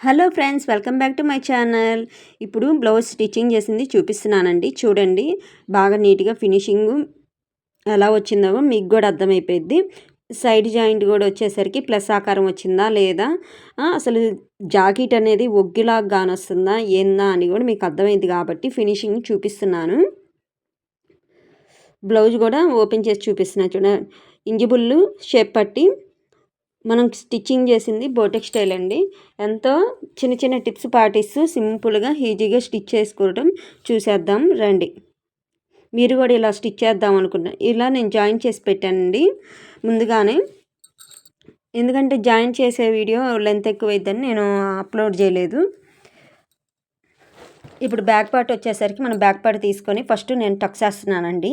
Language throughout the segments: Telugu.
Hello friends welcome back to my channel. ఇప్పుడు బ్లౌజ్ స్టిచ్చింగ్ చేసింది చూపిస్తున్నానండి. చూడండి బాగా నీట్గా ఫినిషింగ్ ఎలా వచ్చిందో మీకు కూడా అర్థమైపోయింది సైడ్ జాయింట్ కూడా వచ్చేసరికి ప్లస్ ఆకారం వచ్చిందా లేదా? అసలు జాకెట్ అనేది ఒగ్గిలాగా కానొస్తుందా ఏందా అని కూడా మీకు అర్థమైంది కాబట్టి ఫినిషింగ్ చూపిస్తున్నాను. బ్లౌజ్ కూడా ఓపెన్ చేసి చూపిస్తున్నా చూడండి. ఇంజిబుల్లు షేప్ పట్టి మనం స్టిచ్చింగ్ చేసింది బోటెక్ స్టైల్ అండి. ఎంతో చిన్న చిన్న టిప్స్ పాటిస్తూ సింపుల్గా ఈజీగా స్టిచ్ చేసుకోవడం చూసేద్దాం రండి. మీరు కూడా ఇలా స్టిచ్ చేద్దాం అనుకున్నా ఇలా నేను జాయిన్ చేసి పెట్టానండి ముందుగానే. ఎందుకంటే జాయిన్ చేసే వీడియో లెంత్ ఎక్కువైద్దని నేను అప్లోడ్ చేయలేదు. ఇప్పుడు బ్యాక్ పార్ట్ వచ్చేసరికి మనం బ్యాక్ పార్ట్ తీసుకొని ఫస్ట్ నేను టక్స్ వేస్తున్నానండి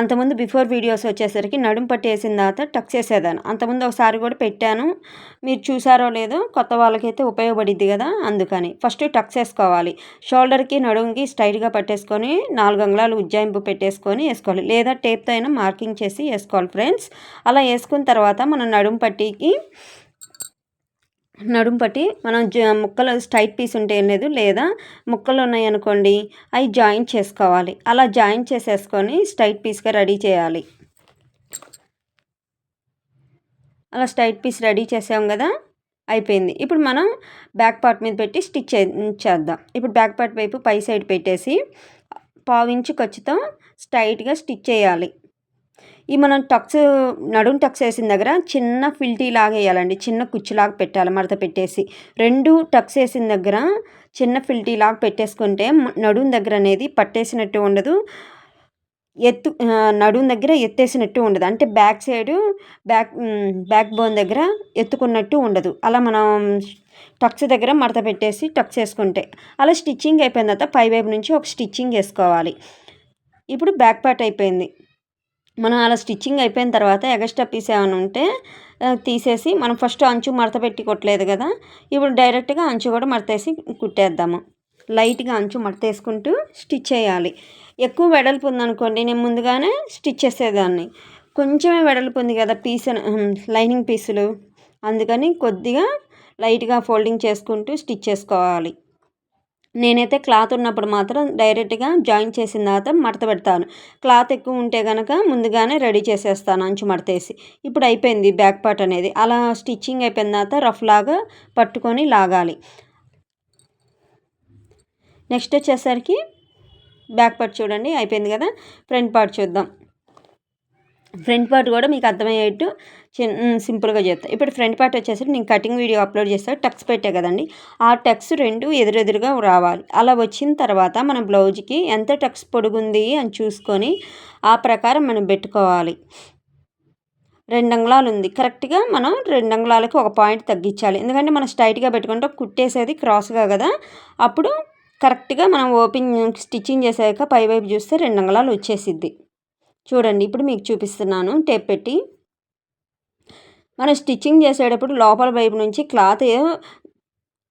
అంతకుముందు బిఫోర్ వీడియోస్ వచ్చేసరికి నడుము పట్టి వేసిన తర్వాత టక్స్ వేసేదాను అంతకుముందు ఒకసారి కూడా పెట్టాను. మీరు చూసారో లేదో కొత్త వాళ్ళకైతే ఉపయోగపడిద్ది కదా అందుకని. ఫస్ట్ టక్స్ వేసుకోవాలి షోల్డర్కి నడుముకి స్ట్రైట్గా పట్టేసుకొని నాలుగు అంగుళాలు ఉజ్జాయింపు పెట్టేసుకొని వేసుకోవాలి. లేదా టేప్తో అయినా మార్కింగ్ చేసి వేసుకోవాలి ఫ్రెండ్స్. అలా వేసుకున్న తర్వాత మనం నడుము పట్టికి నడుము పట్టి మనం ముక్కలు స్ట్రైట్ పీస్ ఉంటే ఏం లేదు లేదా ముక్కలు ఉన్నాయి అనుకోండి అవి జాయింట్ చేసుకోవాలి. అలా జాయింట్ చేసేసుకొని స్ట్రైట్ పీస్గా రెడీ చేయాలి. అలా స్ట్రైట్ పీస్ రెడీ చేసాం కదా అయిపోయింది. ఇప్పుడు మనం బ్యాక్ పార్ట్ మీద పెట్టి స్టిచ్ చేద్దాం. ఇప్పుడు బ్యాక్ పార్ట్ వైపు పై సైడ్ పెట్టేసి పావించి ఖచ్చితం స్ట్రైట్గా స్టిచ్ చేయాలి. ఈ మనం టక్స్ నడుం టక్స్ వేసిన దగ్గర చిన్న ఫిల్టీ లాగా వేయాలండి. చిన్న కుచ్చులాగా పెట్టాలి మడత పెట్టేసి. రెండు టక్స్ వేసిన దగ్గర చిన్న ఫిల్టీ లాగా పెట్టేసుకుంటే నడుం దగ్గర అనేది పట్టేసినట్టు ఉండదు. ఎత్తు నడుం దగ్గర ఎత్తేసినట్టు ఉండదు. అంటే back side back back bone దగ్గర ఎత్తుకున్నట్టు ఉండదు. అలా మనం టక్స్ దగ్గర మడత పెట్టేసి టక్స్ వేసుకుంటే. అలా స్టిచ్చింగ్ అయిపోయిన తర్వాత పై వైపు నుంచి ఒక స్టిచ్చింగ్ వేసుకోవాలి. ఇప్పుడు బ్యాక్ పార్ట్ అయిపోయింది. మనం అలా స్టిచ్చింగ్ అయిపోయిన తర్వాత ఎగస్ట్రా పీస్ ఏమైనా ఉంటే తీసేసి మనం ఫస్ట్ అంచు మడత పెట్టి కొట్టలేదు కదా ఇప్పుడు డైరెక్ట్గా అంచు కూడా మడతేసి కుట్టేద్దాము. లైట్గా అంచు మడతేసుకుంటూ స్టిచ్ చేయాలి. ఎక్కువ వెడల్పు ఉందనుకోండి నేను ముందుగానే స్టిచ్ చేసేదాన్ని. కొంచెమే వెడల్పు ఉంది కదా పీస్ లైనింగ్ పీసులు. అందుకని కొద్దిగా లైట్గా ఫోల్డింగ్ చేసుకుంటూ స్టిచ్ చేసుకోవాలి. నేనైతే క్లాత్ ఉన్నప్పుడు మాత్రం డైరెక్ట్గా జాయిన్ చేసిన తర్వాత మడత పెడతాను. క్లాత్ ఎక్కువ ఉంటే కనుక ముందుగానే రెడీ చేసేస్తాను అంచు మడతేసి. ఇప్పుడు అయిపోయింది బ్యాక్ పార్ట్ అనేది. అలా స్టిచ్చింగ్ అయిపోయిన తర్వాత రఫ్ లాగా పట్టుకొని లాగాలి. నెక్స్ట్ వచ్చేసరికి బ్యాక్ పార్ట్ చూడండి అయిపోయింది కదా. ఫ్రంట్ పార్ట్ చూద్దాం. ఫ్రంట్ పార్ట్ కూడా మీకు అర్థమయ్యేట్టు చిన్న సింపుల్గా చేస్తాను ఇప్పుడు ఫ్రంట్ పార్ట్ వచ్చేసి నేను కటింగ్ వీడియో అప్లోడ్ చేస్తాను టక్స్ పెట్టే కదండి. ఆ టక్స్ రెండు ఎదురెదురుగా రావాలి. అలా వచ్చిన తర్వాత మన బ్లౌజ్కి ఎంత టక్స్ పొడుగుంది అని చూసుకొని ఆ ప్రకారం మనం పెట్టుకోవాలి. రెండు అంగుళాలు ఉంది కరెక్ట్గా మనం రెండు అంగుళాలకి ఒక పాయింట్ తగ్గించాలి. ఎందుకంటే మనం స్ట్రైట్గా పెట్టుకుంటే కుట్టేసేది క్రాస్గా కదా. అప్పుడు కరెక్ట్గా మనం ఓపెన్ స్టిచ్చింగ్ చేసాక పై వైపు చూస్తే రెండు అంగుళాలు వచ్చేసిద్ది. చూడండి ఇప్పుడు మీకు చూపిస్తున్నాను. టేప్ పెట్టి మనం స్టిచ్చింగ్ చేసేటప్పుడు లోపల వైపు నుంచి క్లాత్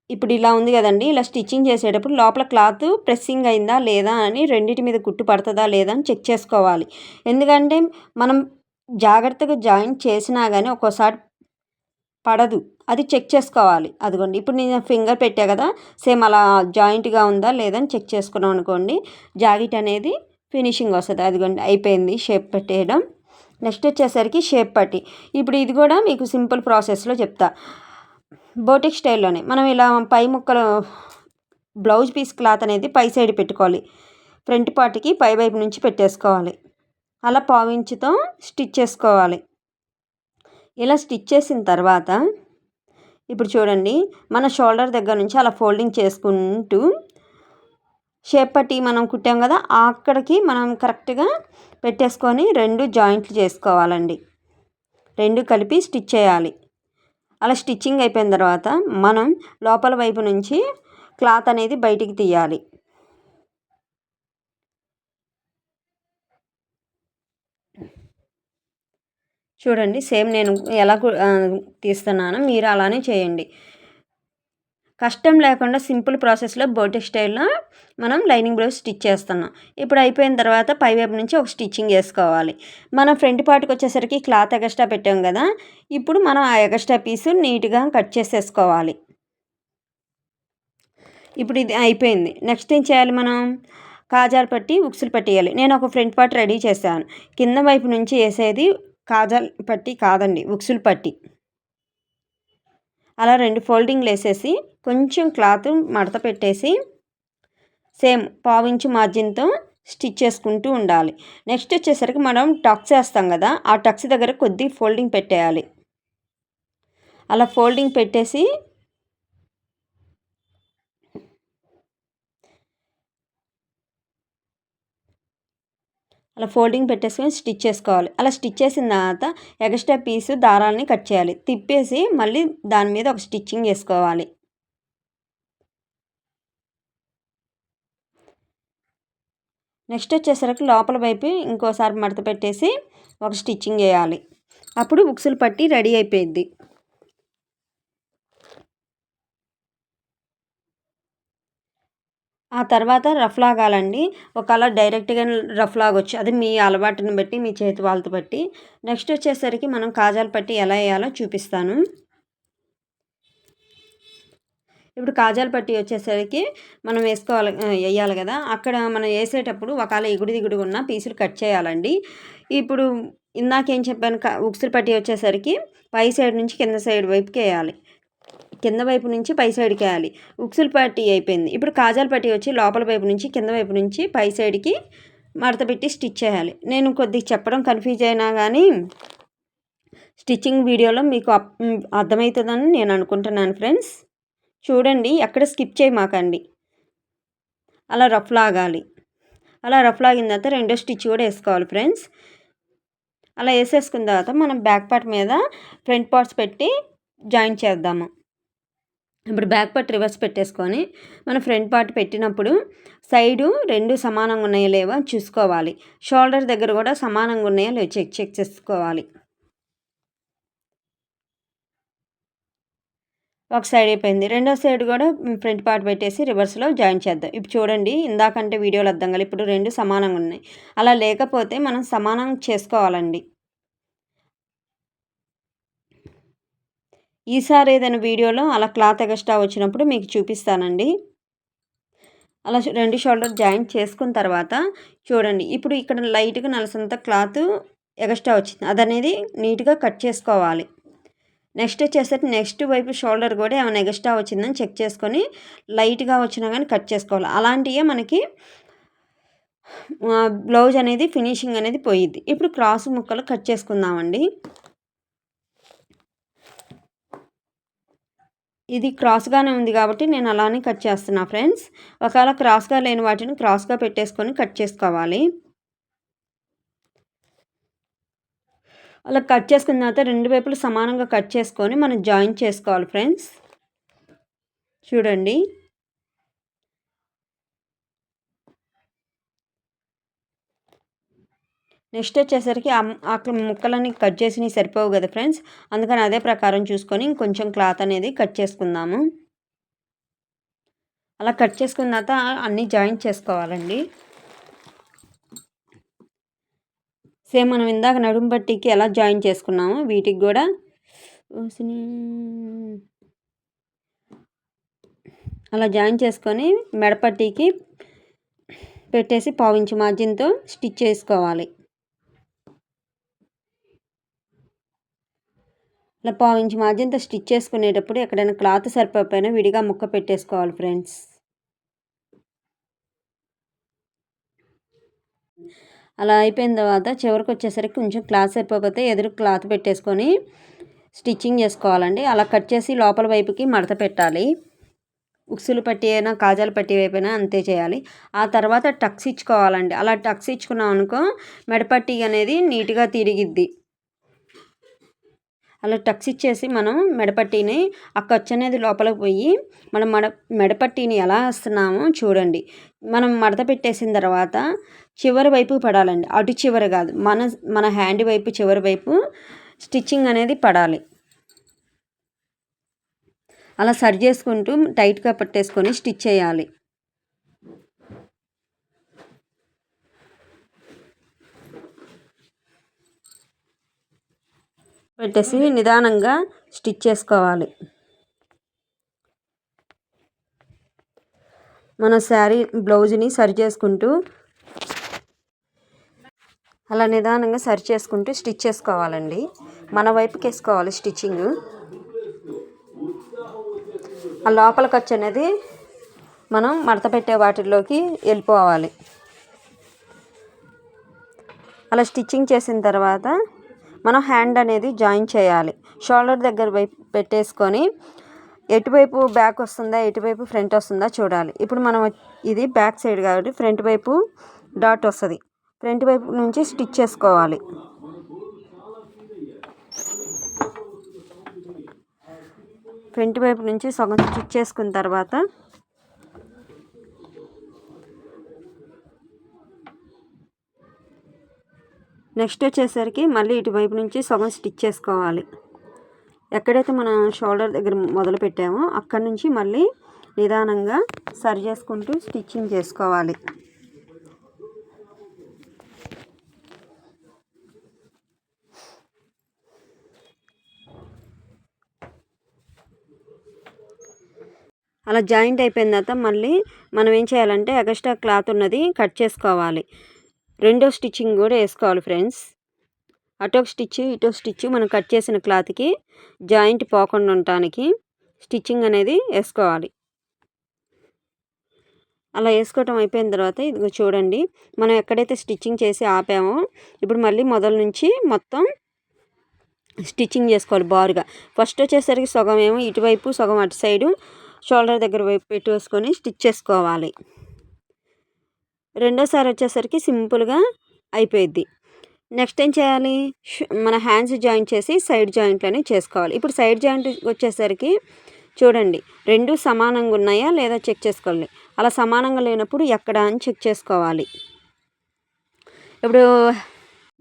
ఇప్పుడు ఇలా ఉంది కదండి ఇలా స్టిచ్చింగ్ చేసేటప్పుడు లోపల క్లాత్ ప్రెస్సింగ్ అయిందా లేదా అని రెండింటి మీద కుట్టు పడుతుందా లేదా అని చెక్ చేసుకోవాలి. ఎందుకంటే మనం జాగ్రత్తగా జాయింట్ చేసినా కానీ ఒక్కోసారి పడదు అది చెక్ చేసుకోవాలి. అదిగోండి ఇప్పుడు నేను ఫింగర్ పెట్టా కదా సేమ్ అలా జాయింట్గా ఉందా లేదని చెక్ చేసుకున్నాం అనుకోండి జాకెట్ అనేది ఫినిషింగ్ వస్తుంది. అదిగోండి అయిపోయింది షేప్ పెట్టేయడం. నెక్స్ట్ వచ్చేసరికి షేప్ పట్టి. ఇప్పుడు ఇది కూడా మీకు సింపుల్ ప్రాసెస్లో చెప్తా. బోటిక్ స్టైల్లోనే. మనం ఇలా పై ముక్కలు బ్లౌజ్ పీస్ క్లాత్ అనేది పై సైడ్ పెట్టుకోవాలి. ఫ్రంట్ పార్ట్కి పై వైపు నుంచి పెట్టేసుకోవాలి. అలా పావించుతో స్టిచ్ చేసుకోవాలి. ఇలా స్టిచ్ చేసిన తర్వాత ఇప్పుడు చూడండి మన షోల్డర్ దగ్గర నుంచి అలా ఫోల్డింగ్ చేసుకుంటూ షేప్ పట్టి మనం కుట్టాం కదా అక్కడికి మనం కరెక్ట్గా పెట్టేసుకొని రెండు జాయింట్లు చేసుకోవాలండి. రెండు కలిపి స్టిచ్ చేయాలి. అలా స్టిచ్చింగ్ అయిపోయిన తర్వాత మనం లోపల వైపు నుంచి క్లాత్ అనేది బయటికి తీయాలి. చూడండి సేమ్ నేను ఎలా తీస్తున్నానో మీరు అలానే చేయండి. కష్టం లేకుండా సింపుల్ ప్రాసెస్లో బోటిక్ స్టైల్లో మనం లైనింగ్ బ్లౌజ్ స్టిచ్ చేస్తున్నాం. ఇప్పుడు అయిపోయిన తర్వాత పై వైపు నుంచి ఒక స్టిచ్చింగ్ వేసుకోవాలి. మనం ఫ్రంట్ పార్ట్కి వచ్చేసరికి క్లాత్ ఎగస్ట్రా పెట్టాం కదా ఇప్పుడు మనం ఆ ఎగస్ట్రా పీసు నీట్గా కట్ చేసేసుకోవాలి. ఇప్పుడు ఇది అయిపోయింది. నెక్స్ట్ ఏం చేయాలి మనం? కాజాలు పట్టి ఉక్సులు పట్టేయాలి. నేను ఒక ఫ్రంట్ పార్ట్ రెడీ చేశాను. కింద వైపు నుంచి వేసేది కాజాల్ పట్టి కాదండి ఉక్సులు పట్టి. అలా రెండు ఫోల్డింగ్లు వేసేసి కొంచెం క్లాత్ మడత పెట్టేసి సేమ్ పావించి మార్జిన్తో స్టిచ్ చేసుకుంటూ ఉండాలి. నెక్స్ట్ వచ్చేసరికి మనం టక్స్ వేస్తాం కదా ఆ టక్స్ దగ్గర కొద్ది ఫోల్డింగ్ పెట్టేయాలి. అలా ఫోల్డింగ్ పెట్టేసి అలా ఫోల్డింగ్ పెట్టేసుకొని స్టిచ్ చేసుకోవాలి. అలా స్టిచ్ చేసిన తర్వాత ఎక్స్ట్రా పీసు దారాలని కట్ చేయాలి. తిప్పేసి మళ్ళీ దాని మీద ఒక స్టిచ్చింగ్ వేసుకోవాలి నెక్స్ట్ వచ్చేసరికి లోపల వైపు ఇంకోసారి మడత పెట్టేసి ఒక స్టిచ్చింగ్ వేయాలి. అప్పుడు బుక్స్లు పట్టి రెడీ అయిపోయింది ఆ తర్వాత రఫ్ లాగాలండి. ఒకవేళ డైరెక్ట్గా రఫ్ లాగొచ్చు. అది మీ అలవాటుని బట్టి మీ చేతి వాళ్ళతో బట్టి. నెక్స్ట్ వచ్చేసరికి మనం కాజాలు పట్టి ఎలా వేయాలో చూపిస్తాను. ఇప్పుడు కాజాలు పట్టి వచ్చేసరికి మనం వేసుకోవాలి వేయాలి కదా. అక్కడ మనం వేసేటప్పుడు ఒకవేళ ఎగుడు దిగుడు ఉన్న పీసులు కట్ చేయాలండి. ఇప్పుడు ఇందాకేం చెప్పాను ఉక్సులు పట్టి వచ్చేసరికి పై సైడ్ నుంచి కింద సైడ్ వైపుకి వేయాలి. కింద వైపు నుంచి పై సైడ్కి వేయాలి. ఉక్సుల పట్టి అయిపోయింది. ఇప్పుడు కాజాల పట్టి వచ్చి లోపల వైపు నుంచి కింద వైపు నుంచి పై సైడ్కి మడత పెట్టి స్టిచ్ చేయాలి. నేను కొద్దిగా చెప్పడం కన్ఫ్యూజ్ అయినా కానీ స్టిచ్చింగ్ వీడియోలో మీకు అర్థమవుతుందని నేను అనుకుంటున్నాను ఫ్రెండ్స్ చూడండి ఎక్కడ స్కిప్ చేయమాకండి అలా రఫ్ లాగాలి. అలా రఫ్ లాగిన తర్వాత రెండో స్టిచ్ కూడా వేసుకోవాలి ఫ్రెండ్స్ అలా వేసేసుకున్న తర్వాత మనం బ్యాక్ పార్ట్ మీద ఫ్రంట్ పార్ట్స్ పెట్టి జాయిన్ చేద్దాము. ఇప్పుడు బ్యాక్ పార్ట్ రివర్స్ పెట్టేసుకొని మనం ఫ్రంట్ పార్ట్ పెట్టినప్పుడు సైడు రెండు సమానంగా ఉన్నాయో లేవో చూసుకోవాలి. షోల్డర్ దగ్గర కూడా సమానంగా ఉన్నాయో లేవో చెక్ చెక్ చేసుకోవాలి. ఒక సైడ్ అయిపోయింది. రెండో సైడ్ కూడా ఫ్రంట్ పార్ట్ పెట్టేసి రివర్స్లో జాయిన్ చేద్దాం. ఇప్పుడు చూడండి ఇందాకంటే వీడియోలు అర్థం కాదు ఇప్పుడు రెండు సమానంగా ఉన్నాయి. అలా లేకపోతే మనం సమానం చేసుకోవాలండి. ఈసారి ఏదైనా వీడియోలో అలా క్లాత్ ఎగస్ట్రా వచ్చినప్పుడు మీకు చూపిస్తానండి. అలా రెండు షోల్డర్ జాయింట్ చేసుకున్న తర్వాత చూడండి ఇప్పుడు ఇక్కడ లైట్గా నలసంత క్లాత్ ఎగస్ట్రా వచ్చింది. అది అనేది నీట్గా కట్ చేసుకోవాలి. నెక్స్ట్ వచ్చేసరికి నెక్స్ట్ వైపు షోల్డర్ కూడా ఏమైనా ఎగస్ట్రా వచ్చిందని చెక్ చేసుకొని లైట్గా వచ్చినా కానీ కట్ చేసుకోవాలి. అలాంటివే మనకి బ్లౌజ్ అనేది ఫినిషింగ్ అనేది పోయిద్ది. ఇప్పుడు క్రాస్ ముక్కలు కట్ చేసుకుందామండి. ఇది క్రాస్గానే ఉంది కాబట్టి నేను అలానే కట్ చేస్తున్నా ఫ్రెండ్స్. ఒకవేళ క్రాస్గా లేని వాటిని క్రాస్గా పెట్టేసుకొని కట్ చేసుకోవాలి. అలా కట్ చేసుకున్న తర్వాత రెండు వైపులు సమానంగా కట్ చేసుకొని మనం జాయిన్ చేసుకోవాలి ఫ్రెండ్స్. చూడండి. నెక్స్ట్ వచ్చేసరికి ఆ ముక్కలన్నీ కట్ చేసి సరిపోవు కదా ఫ్రెండ్స్? అందుకని అదే ప్రకారం చూసుకొని ఇంకొంచెం క్లాత్ అనేది కట్ చేసుకుందాము. అలా కట్ చేసుకున్న తర్వాత అన్నీ జాయిన్ చేసుకోవాలండి. సేమ్ మనం ఇందాక నడుము పట్టికి ఎలా జాయిన్ చేసుకున్నాము వీటికి కూడా అలా జాయిన్ చేసుకొని మెడపట్టికి పెట్టేసి పావించి మార్జిన్తో స్టిచ్ చేసుకోవాలి. ఇలా పావించి మార్జిన్తో స్టిచ్ చేసుకునేటప్పుడు ఎక్కడైనా క్లాత్ సరిపోయినా విడిగా ముక్క పెట్టేసుకోవాలి ఫ్రెండ్స్. అలా అయిపోయిన తర్వాత చివరికి వచ్చేసరికి కొంచెం క్లాత్ సరిపోతే ఎదురు క్లాత్ పెట్టేసుకొని స్టిచ్చింగ్ చేసుకోవాలండి. అలా కట్ చేసి లోపల వైపుకి మడత పెట్టాలి. ఉక్సులు పట్టి అయినా కాజాలు పట్టి అయిపోయినా అంతే చేయాలి. ఆ తర్వాత టక్స్ ఇచ్చుకోవాలండి. అలా టక్స్ ఇచ్చుకున్నాం అనుకో మెడపట్టి అనేది నీట్గా తిరిగిద్ది. అలా టక్స్ ఇచ్చేసి మనం మెడపట్టిని ఆ ఖర్చు అనేది లోపలికి పోయి మనం మడ మెడపట్టిని ఎలా వస్తున్నామో చూడండి. మనం మడత పెట్టేసిన తర్వాత చివరి వైపు పడాలండి. అటు చివరి కాదు మన మన హ్యాండ్ వైపు చివరి వైపు స్టిచ్చింగ్ అనేది పడాలి. అలా సరి చేసుకుంటూ టైట్గా పట్టేసుకొని స్టిచ్ చేయాలి. పెట్టేసి నిదానంగా స్టిచ్ చేసుకోవాలి. మన శారీ బ్లౌజ్ని సరి చేసుకుంటూ అలా నిదానంగా సరి చేసుకుంటూ స్టిచ్ చేసుకోవాలండి. మన వైపుకి వేసుకోవాలి స్టిచ్చింగ్. ఆ లోపల ఖర్చు అనేది మనం మడత పెట్టే వాటిల్లోకి వెళ్ళిపోవాలి. అలా స్టిచ్చింగ్ చేసిన తర్వాత మనం హ్యాండ్ అనేది జాయిన్ చేయాలి. షోల్డర్ దగ్గర వైపు పెట్టేసుకొని ఎటువైపు బ్యాక్ వస్తుందా ఎటువైపు ఫ్రంట్ వస్తుందా చూడాలి. ఇప్పుడు మనం ఇది బ్యాక్ సైడ్ కాబట్టి ఫ్రంట్ వైపు డాట్ వస్తుంది. ఫ్రంట్ వైపు నుంచి స్టిచ్ చేసుకోవాలి. ఫ్రంట్ వైపు నుంచి సగం స్టిచ్ చేసుకున్న తర్వాత నెక్స్ట్ వచ్చేసరికి మళ్ళీ ఇటువైపు నుంచి సగం స్టిచ్ చేసుకోవాలి. ఎక్కడైతే మనం షోల్డర్ దగ్గర మొదలు పెట్టామో అక్కడ నుంచి మళ్ళీ నిదానంగా సరి చేసుకుంటూ స్టిచ్చింగ్ చేసుకోవాలి. అలా జాయింట్ అయిపోయిన తర్వాత మళ్ళీ మనం ఏం చేయాలంటే ఎగస్ట్రా క్లాత్ ఉన్నది కట్ చేసుకోవాలి. రెండో స్టిచ్చింగ్ కూడా వేసుకోవాలి ఫ్రెండ్స్. అటో స్టిచ్ ఇటో స్టిచ్ మనం కట్ చేసిన క్లాత్కి జాయింట్ పోకుండా ఉండటానికి స్టిచ్చింగ్ అనేది వేసుకోవాలి. అలా వేసుకోవటం అయిపోయిన తర్వాత ఇదిగో చూడండి మనం ఎక్కడైతే స్టిచ్చింగ్ చేసి ఆపామో ఇప్పుడు మళ్ళీ మొదల నుంచి మొత్తం స్టిచ్చింగ్ చేసుకోవాలి బారుగా. ఫస్ట్ వచ్చేసరికి సగం ఏమో ఇటువైపు సగం అటు సైడు షోల్డర్ దగ్గర వైపు పెట్టేసుకొని స్టిచ్ చేసుకోవాలి. రెండోసారి వచ్చేసరికి సింపుల్గా అయిపోయిద్ది. నెక్స్ట్ ఏం చేయాలి? మన హ్యాండ్స్ జాయింట్ చేసి సైడ్ జాయింట్లని చేసుకోవాలి. ఇప్పుడు సైడ్ జాయింట్ వచ్చేసరికి చూడండి రెండు సమానంగా ఉన్నాయా లేదా చెక్ చేసుకోవాలి. అలా సమానంగా లేనప్పుడు ఎక్కడ అని చెక్ చేసుకోవాలి. ఇప్పుడు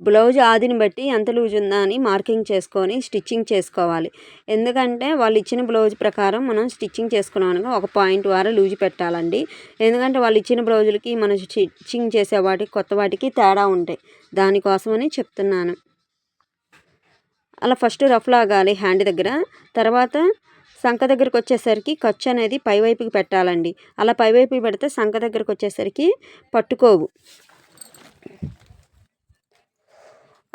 బ్లౌజ్ ఆదిని బట్టి ఎంత లూజ్ ఉందా అని మార్కింగ్ చేసుకొని స్టిచ్చింగ్ చేసుకోవాలి. ఎందుకంటే వాళ్ళు ఇచ్చిన బ్లౌజ్ ప్రకారం మనం స్టిచ్చింగ్ చేసుకున్నాం ఒక పాయింట్ వారా లూజ్ పెట్టాలండి. ఎందుకంటే వాళ్ళు ఇచ్చిన బ్లౌజులకి మనం స్టిచ్చింగ్ చేసే వాటికి కొత్త వాటికి తేడా ఉంటాయి. దానికోసమని చెప్తున్నాను. అలా ఫస్ట్ రఫ్ లాగాలి హ్యాండ్ దగ్గర. తర్వాత సంఖ దగ్గరకు వచ్చేసరికి ఖర్చు అనేది పైవైపుకి పెట్టాలండి. అలా పైవైపుకి పెడితే సంఖ దగ్గరకు వచ్చేసరికి పట్టుకోవు.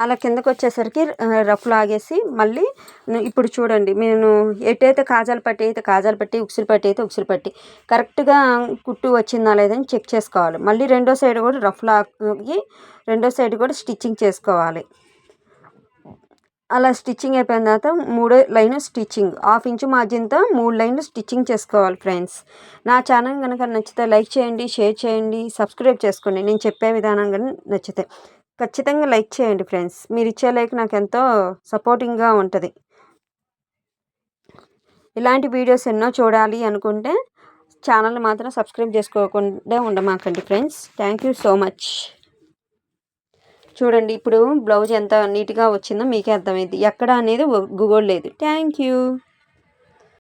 అలా కిందకు వచ్చేసరికి రఫ్ లాగేసి మళ్ళీ ఇప్పుడు చూడండి నేను ఎటైతే కాజాలు పట్టి అయితే కాజాలు పట్టి ఉక్సులు పట్టి అయితే ఉక్సులు పట్టి కరెక్ట్గా కుట్టు వచ్చిందా లేదని చెక్ చేసుకోవాలి. మళ్ళీ రెండో సైడ్ కూడా రఫ్ లాగి రెండో సైడ్ కూడా స్టిచ్చింగ్ చేసుకోవాలి. అలా స్టిచ్చింగ్ అయిపోయిన తర్వాత మూడో లైన్ స్టిచ్చింగ్ హాఫ్ ఇంచు మార్జిన్తో మూడు లైన్లు స్టిచ్చింగ్ చేసుకోవాలి ఫ్రెండ్స్. నా ఛానల్ కనుక నచ్చితే లైక్ చేయండి షేర్ చేయండి సబ్స్క్రైబ్ చేసుకోండి. నేను చెప్పే విధానం కానీ నచ్చితే. ఖచ్చితంగా లైక్ చేయండి ఫ్రెండ్స్. మీరు ఇచ్చే లైక్ నాకు ఎంతో సపోర్టింగ్గా ఉంటుంది. ఇలాంటి వీడియోస్ ఎన్నో చూడాలి అనుకుంటే ఛానల్ మాత్రం సబ్స్క్రైబ్ చేసుకోకుండా ఉండమాకండి friends. Thank you so much. చూడండి ఇప్పుడు బ్లౌజ్ ఎంత నీట్గా వచ్చిందో మీకే అర్థమైంది ఎక్కడ అనేది గూగుల్ లేదు. Thank you.